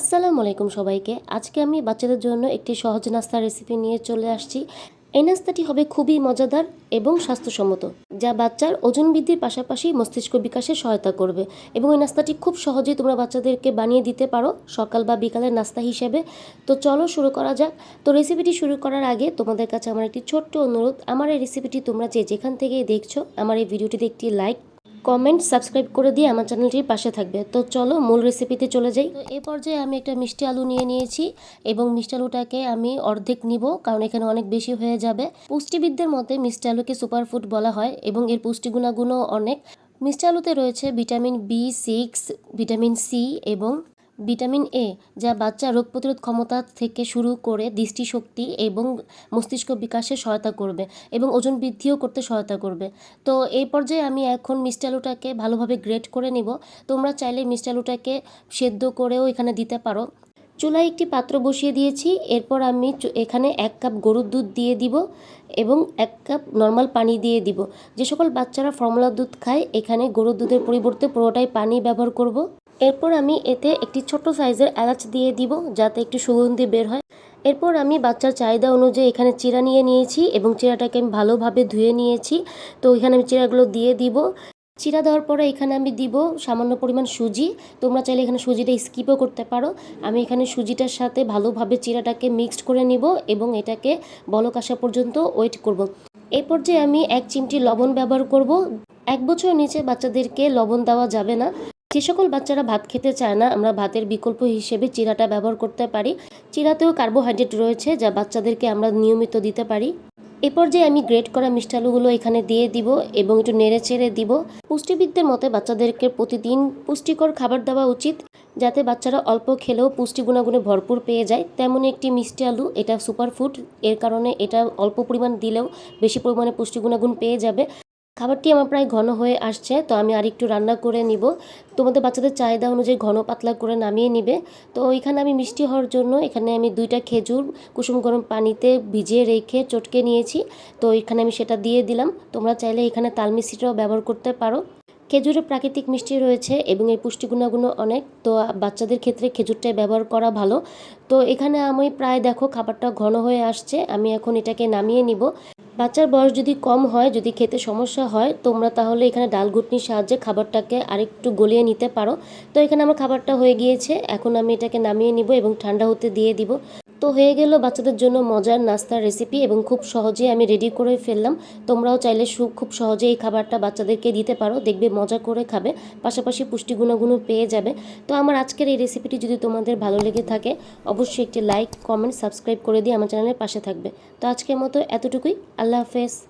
আসসালামু আলাইকুম সবাইকে। আজকে আমি বাচ্চাদের জন্য একটি সহজ নাস্তার রেসিপি নিয়ে চলে আসছি। এই নাস্তাটি হবে খুবই মজাদার এবং স্বাস্থ্যসম্মত, যা বাচ্চার ওজন বৃদ্ধির পাশাপাশি মস্তিষ্ক বিকাশে সহায়তা করবে এবং এই নাস্তাটি খুব সহজেই তোমরা বাচ্চাদেরকে বানিয়ে দিতে পারো সকাল বা বিকালের নাস্তা হিসেবে। তো চলো শুরু করা যাক। তো রেসিপিটি শুরু করার আগে তোমাদের কাছে আমার একটি ছোট্ট অনুরোধ। আমার এই রেসিপিটি তোমরা যে যেখান থেকে দেখছ, আমার এই ভিডিওটিতে একটি লাইক কমেন্ট সাবস্ক্রাইব করে দিয়ে আমার চ্যানেলটির পাশে থাকবে। তো চলো মূল রেসিপিতে চলে যাই। তো এ পর্যায়ে আমি একটা মিষ্টি আলু নিয়ে নিয়েছি এবং মিষ্টি আলুটাকে আমি অর্ধেক নিব কারণ এখানে অনেক বেশি হয়ে যাবে। পুষ্টিবিদদের মতে মিষ্টি আলুকে সুপারফুড বলা হয় এবং এর পুষ্টি গুণাগুণও অনেক। মিষ্টি আলুতে রয়েছে vitamin B six vitamin C এবং ভিটামিন এ, যা বাচ্চা রোগ প্রতিরোধ ক্ষমতা থেকে শুরু করে দৃষ্টিশক্তি এবং মস্তিষ্ক বিকাশে সহায়তা করবে এবং ওজন বৃদ্ধিও করতে সহায়তা করবে। তো এই পর্যায়ে আমি এখন মিষ্টি আলুটাকে ভালোভাবে গ্রেট করে নিব। তোমরা চাইলে মিষ্টি আলুটাকে সেদ্ধ করেও এখানে দিতে পারো। চুলায় একটি পাত্র বসিয়ে দিয়েছি। এরপর আমি এখানে এক কাপ গরুর দুধ দিয়ে দিব এবং এক কাপ নর্মাল পানি দিয়ে দিব। যে সকল বাচ্চারা ফর্মুলা দুধ খায়, এখানে গরুর দুধের পরিবর্তে পুরোটাই পানি ব্যবহার করব। এরপর আমি এতে একটি ছোট সাইজের এলাচ দিয়ে দিব, যাতে একটু সুগন্ধি বের হয়। এরপর আমি বাচ্চার চাহিদা অনুযায়ী এখানে চিরা নিয়ে নিয়েছি এবং চিরাটাকে আমি ভালোভাবে ধুয়ে নিয়েছি। তো এখানে আমি চিরাগুলো দিয়ে দিব। চিরা দেওয়ার পরে এখানে আমি দিব সামান্য পরিমাণ সুজি। তোমরা চাইলে এখানে সুজিটা স্কিপও করতে পারো। আমি এখানে সুজিটার সাথে ভালোভাবে চিরাটাকে মিক্সড করে নিব এবং এটাকে বলক আসা পর্যন্ত ওয়েট করব। এই পর্যায়ে আমি এক চিমটি লবণ ব্যবহার করব। এক বছর নিচে বাচ্চাদেরকে লবণ দেওয়া যাবে না। যে সকল বাচ্চারা ভাত খেতে চায় না, আমরা ভাতের বিকল্প হিসেবে চিরাটা ব্যবহার করতে পারি। চিরাতেও কার্বোহাইড্রেট রয়েছে যা বাচ্চাদেরকে আমরা নিয়মিত দিতে পারি। এ পর্যায়ে আমি গ্রেট করা মিষ্টালুগুলো এখানে দিয়ে দিব এবং একটু নেড়ে চেড়ে দিব। পুষ্টিবিদদের মতে বাচ্চাদেরকে প্রতিদিন পুষ্টিকর খাবার দেওয়া উচিত, যাতে বাচ্চারা অল্প খেলেও পুষ্টি গুণাগুণে ভরপুর পেয়ে যায়। তেমনই একটি মিষ্টি আলু, এটা সুপারফুড, এর কারণে এটা অল্প পরিমাণ দিলেও বেশি পরিমাণে পুষ্টি গুণাগুণ পেয়ে যাবে। খাবারটি আমার প্রায় ঘন হয়ে আসছে, তো আমি আরেকটু রান্না করে নিব। তোমাদের বাচ্চাদের চাহিদা অনুযায়ী ঘন পাতলা করে নামিয়ে নিবে। তো এখানে আমি মিষ্টি হওয়ার জন্য এখানে আমি দুইটা খেজুর, কুসুম গরম পানিতে ভিজিয়ে রেখে চটকে নিয়েছি। তো এখানে আমি সেটা দিয়ে দিলাম। তোমরা চাইলে এখানে তাল মিষ্টিটাও ব্যবহার করতে পারো। খেজুরে প্রাকৃতিক মিষ্টি রয়েছে এবং এর পুষ্টি গুণাগুণ অনেক, তো বাচ্চাদের ক্ষেত্রে খেজুরটাই ব্যবহার করা ভালো। তো এখানে আমি প্রায় দেখো খাবারটা ঘন হয়ে আসছে, আমি এখন এটাকে নামিয়ে নিব। বাচ্চার বয়স যদি কম হয়, যদি খেতে সমস্যা হয়, তোমরা তাহলে এখানে ডাল ঘুটনির সাহায্যে খাবারটাকে আরেকটু গলিয়ে নিতে পারো। তো এখানে আমার খাবারটা হয়ে গিয়েছে। এখন আমি এটাকে নামিয়ে নিব এবং ঠান্ডা হতে দিয়ে দিব। তো হয়ে গেল বাচ্চাদের জন্য মজার নাস্তার রেসিপি এবং খুব সহজে আমি রেডি করে ফেললাম। তোমরাও চাইলে সু- খুব সহজে এই খাবারটা বাচ্চাদেরকে দিতে পারো, দেখবে মজা করে খাবে, পাশাপাশি পুষ্টি গুণাগুণও পেয়ে যাবে। তো আমার আজকের এই রেসিপিটি যদি তোমাদের ভালো লেগে থাকে, অবশ্যই একটি লাইক কমেন্ট সাবস্ক্রাইব করে দিয়ে আমার চ্যানেলের পাশে থাকবে। তো আজকের মতো এতটুকুই, আল্লাহ হাফেজ।